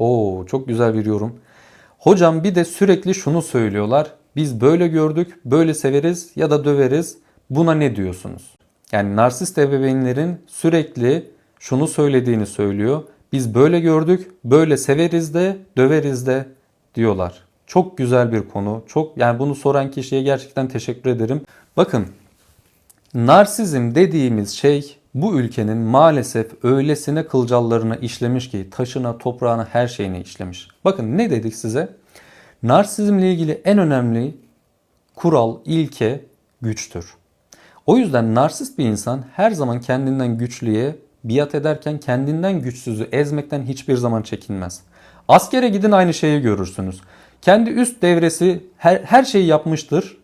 Oo çok güzel bir yorum. Hocam bir de sürekli şunu söylüyorlar. Biz böyle gördük, böyle severiz ya da döveriz. Buna ne diyorsunuz? Yani narsist ebeveynlerin sürekli şunu söylediğini söylüyor. Biz böyle gördük, böyle severiz de, döveriz de diyorlar. Çok güzel bir konu. Çok yani bunu soran kişiye gerçekten teşekkür ederim. Bakın Narsizm dediğimiz şey bu ülkenin maalesef öylesine kılcallarına işlemiş ki taşına, toprağına, her şeyine işlemiş. Bakın ne dedik size? Narsizmle ilgili en önemli kural, ilke güçtür. O yüzden narsist bir insan her zaman kendinden güçlüye biat ederken kendinden güçsüzü ezmekten hiçbir zaman çekinmez. Askere gidin aynı şeyi görürsünüz. Kendi üst devresi her, her şeyi yapmıştır.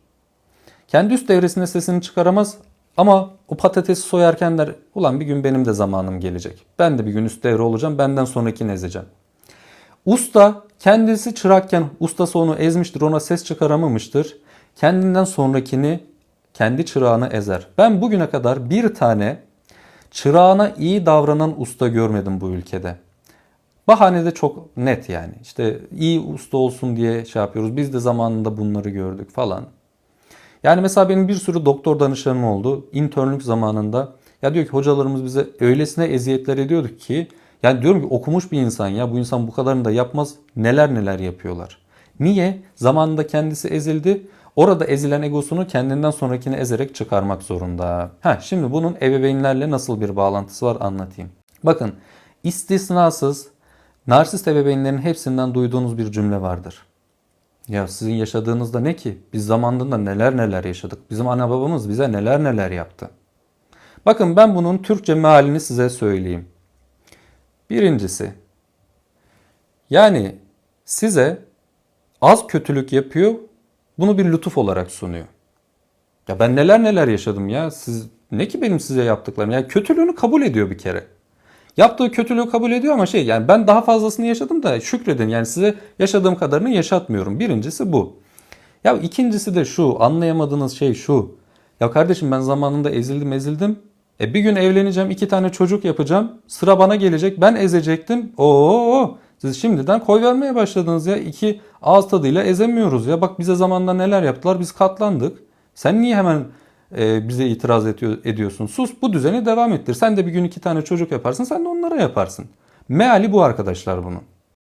Kendi üst devresine sesini çıkaramaz ama o patatesi soyarken der ulan bir gün benim de zamanım gelecek. Ben de bir gün üst devre olacağım benden sonrakini ezeceğim. Usta kendisi çırakken ustası onu ezmiştir ona ses çıkaramamıştır. Kendinden sonrakini kendi çırağını ezer. Ben bugüne kadar bir tane çırağına iyi davranan usta görmedim bu ülkede. Bahane de çok net yani. İşte iyi usta olsun diye şey yapıyoruz. Biz de zamanında bunları gördük falan. Yani mesela benim bir sürü doktor danışanım oldu. İnternlük zamanında. Ya diyor ki hocalarımız bize öylesine eziyetler ediyorduk ki. Yani diyorum ki okumuş bir insan ya bu insan bu kadarını da yapmaz. Neler neler yapıyorlar. Niye? Zamanında kendisi ezildi. Orada ezilen egosunu kendinden sonrakini ezerek çıkarmak zorunda. Ha, şimdi bunun ebeveynlerle nasıl bir bağlantısı var anlatayım. Bakın istisnasız narsist ebeveynlerin hepsinden duyduğunuz bir cümle vardır. Ya sizin yaşadığınızda ne ki? Biz zamanında neler neler yaşadık. Bizim ana babamız bize neler neler yaptı. Bakın ben bunun Türkçe mealini size söyleyeyim. Birincisi, yani size az kötülük yapıyor, bunu bir lütuf olarak sunuyor. Ya ben neler neler yaşadım ya. Siz ne ki benim size yaptıklarım? Ya kötülüğünü kabul ediyor bir kere. Yaptığı kötülüğü kabul ediyor ama şey yani ben daha fazlasını yaşadım da şükredin. Yani size yaşadığım kadarını yaşatmıyorum. Birincisi bu. Ya ikincisi de şu anlayamadığınız şey şu. Ya kardeşim ben zamanında ezildim ezildim. E bir gün evleneceğim iki tane çocuk yapacağım. Sıra bana gelecek ben ezecektim. Oo siz şimdiden koy vermeye başladınız ya. İki ağız tadıyla ezemiyoruz ya. Bak bize zamanında neler yaptılar biz katlandık. Sen niye hemen e, bize itiraz ediyor, ediyorsun? Sus bu düzeni devam ettir. Sen de bir gün iki tane çocuk yaparsın sen de onlara yaparsın. Meali bu arkadaşlar bunun.